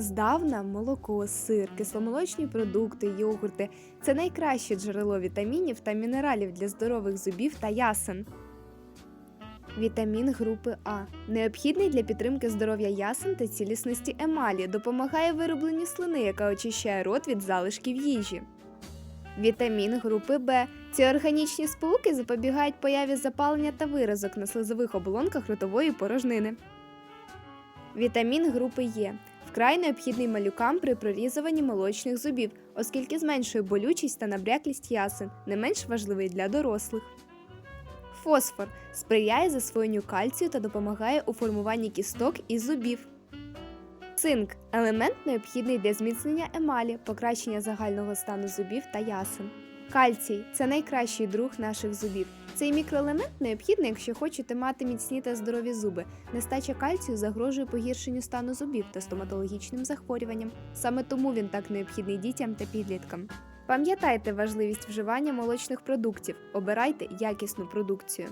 Здавна молоко, сир, кисломолочні продукти, йогурти це найкраще джерело вітамінів та мінералів для здорових зубів та ясен. Вітамін групи А необхідний для підтримки здоров'я ясен та цілісності емалі, допомагає виробленню слини, яка очищає рот від залишків їжі. Вітамін групи Б. Ці органічні сполуки запобігають появі запалення та виразок на слизових оболонках ротової порожнини. Вітамін групи Е вкрай необхідний малюкам при прорізуванні молочних зубів, оскільки зменшує болючість та набряклість ясен, не менш важливий для дорослих. Фосфор сприяє засвоєнню кальцію та допомагає у формуванні кісток і зубів. Цинк елемент необхідний для зміцнення емалі, покращення загального стану зубів та ясен. Кальцій це найкращий друг наших зубів. Цей мікроелемент необхідний, якщо хочете мати міцні та здорові зуби. Нестача кальцію загрожує погіршенню стану зубів та стоматологічним захворюванням. Саме тому він так необхідний дітям та підліткам. Пам'ятайте важливість вживання молочних продуктів, обирайте якісну продукцію.